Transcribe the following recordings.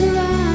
to love.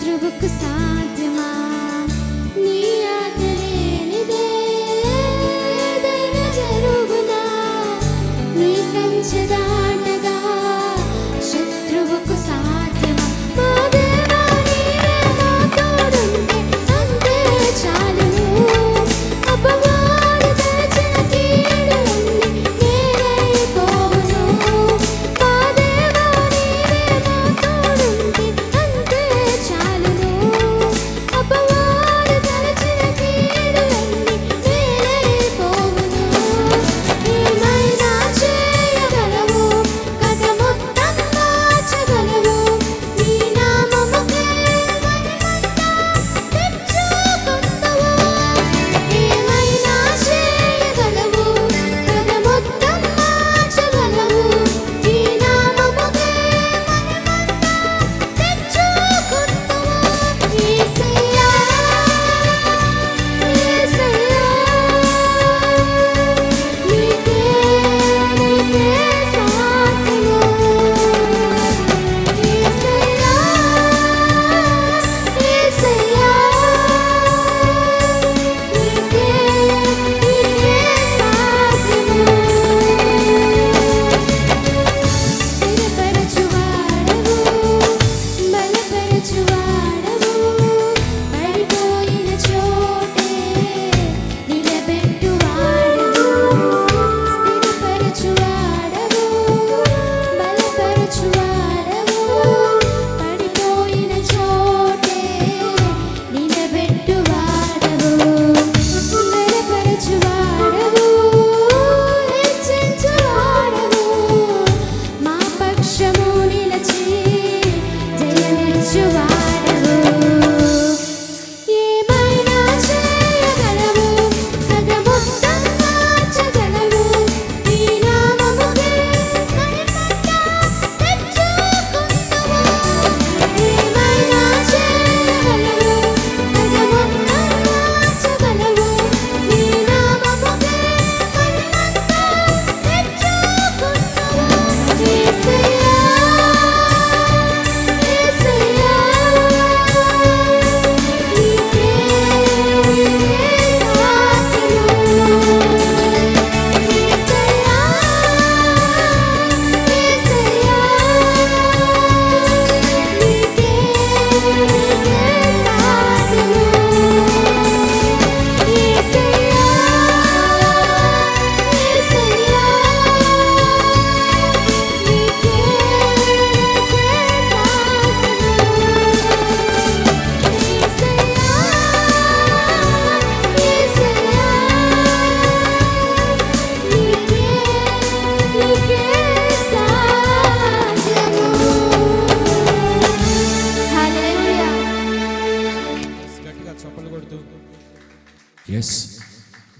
Стрибок кусать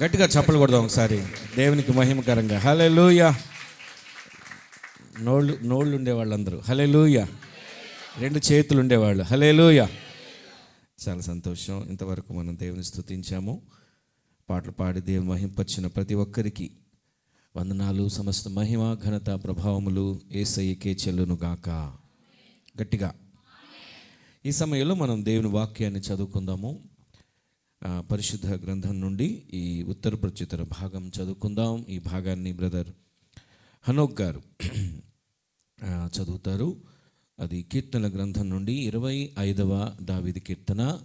గట్టిగా చప్పలు కొడదాం ఒకసారి. దేవునికి మహిమకరంగా. హలే లూయ నోళ్ళు నోళ్ళు ఉండేవాళ్ళు అందరూ హలే రెండు చేతులు ఉండేవాళ్ళు. హలే చాలా సంతోషం. ఇంతవరకు మనం దేవుని స్తుతించాము. పాటలు పాడి దేవుని మహింపచ్చిన ప్రతి ఒక్కరికి వందనాలు. సమస్త మహిమ ఘనత ప్రభావములు ఏసయ్యకే చెల్లును గాక. గట్టిగా. ఈ సమయంలో మనం దేవుని వాక్యాన్ని చదువుకుందాము. పరిశుద్ధ గ్రంథం నుండి ఈ ఉత్తర ప్రచుతర భాగం చదువుకుందాం. ఈ భాగాన్ని బ్రదర్ హనోక్ గారు చదువుతారు. అది కీర్తనల గ్రంథం నుండి ఇరవై ఐదవ దావిది కీర్తన.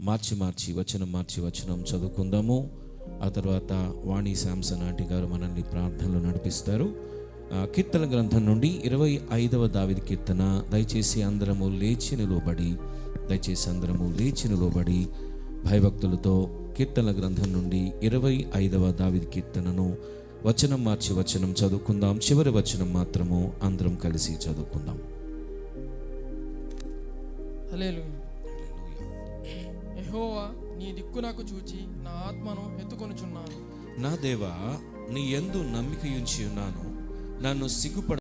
మార్చి మార్చి వచనం మార్చి వచనం చదువుకుందాము. ఆ తర్వాత వాణి శాంసన్ ఆంటీ గారు మనల్ని ప్రార్థనలు నడిపిస్తారు. కీర్తన గ్రంథం నుండి ఇరవై ఐదవ దావిది కీర్తన. దయచేసి అందరము లేచి నిలువబడి దయచేసి అందరము లేచి నిలువబడి భయభక్తులతో కీర్తన గ్రంథం నుండి ఇరవై ఐదవ దావిది కీర్తనను వచనం మార్చి వచనం చదువుకుందాం. చివరి వచనం మాత్రము అందరం కలిసి చదువుకుందాం. యెహోవా నీ దిక్కు నాకు చూచి నా ఆత్మను ఎత్తుకొనుచున్నాను. నా దేవా నీ యందు నమ్మిక ఉంచి ఉన్నాను. నన్ను సిగ్గుపడ